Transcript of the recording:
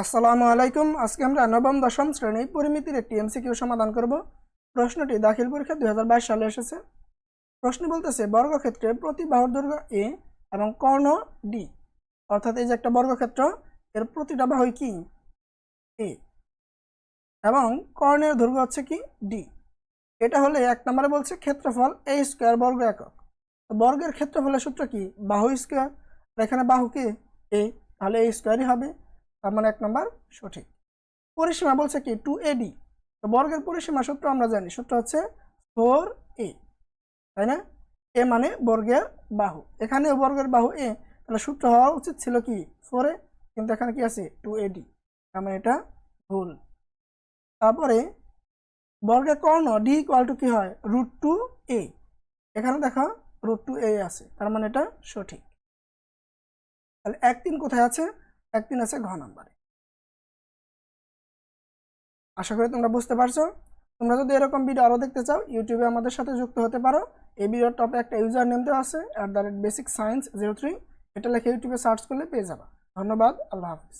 আসসালামু আলাইকুম। আজকে আমরা নবম, দশম শ্রেণি পরিমিতির একটি এমসিকিউ সমাধান করব। প্রশ্নটি দাখিল পরীক্ষা দু হাজার বাইশ সালে এসেছে। প্রশ্ন বলতেছে বর্গক্ষেত্রে প্রতি বাহুর দৈর্ঘ্য এ এবং কর্ণ ডি অর্থাৎ এই যে একটা বর্গক্ষেত্র, এর প্রতিটা বাহুই কি? এ এবং কর্ণের দৈর্ঘ্য হচ্ছে কি? ডি এটা হলে এক নম্বরে বলছে ক্ষেত্রফল এ স্কোয়ার বর্গ একক। বর্গের ক্ষেত্রফলের সূত্র কি? বাহু স্কোয়ার। এখানে বাহু কি? এ তাহলে এ স্কোয়ারই হবে। তার মানে এক নম্বর সঠিক। পরিসীমা বলছে কি? টু এডি তো বর্গের পরিসীমা সূত্র আমরা জানি, সূত্র হচ্ছে ফোর এ তাই না? এ মানে বর্গের বাহু। এখানেও বর্গের বাহু এ তাহলে সূত্র হওয়া উচিত ছিল কি? ফোর এ কিন্তু এখানে কি আছে? টু এডি তার মানে এটা ভুল। তারপরে বর্গের কর্ণ ডি ইকুয়াল টু কি হয়? রুট টু এ এখানে দেখো রুট টু এ আছে। তার মানে এটা সঠিক। তাহলে এক তিন কোথায় আছে? তিন আছে, ঘ নাম্বারে। আশা করি তোমরা বুঝতে পারছ। তোমরা যদি এরকম ভিডিও আরও দেখতে চাও ইউটিউবে আমাদের সাথে যুক্ত হতে পারো। এই ভিডিওর টপে একটা ইউজার নেম দেওয়া আছে at the rate basic science zero three এটা লেখে ইউটিউবে সার্চ করলে পেয়ে যাবা। ধন্যবাদ, আল্লাহ হাফিজ।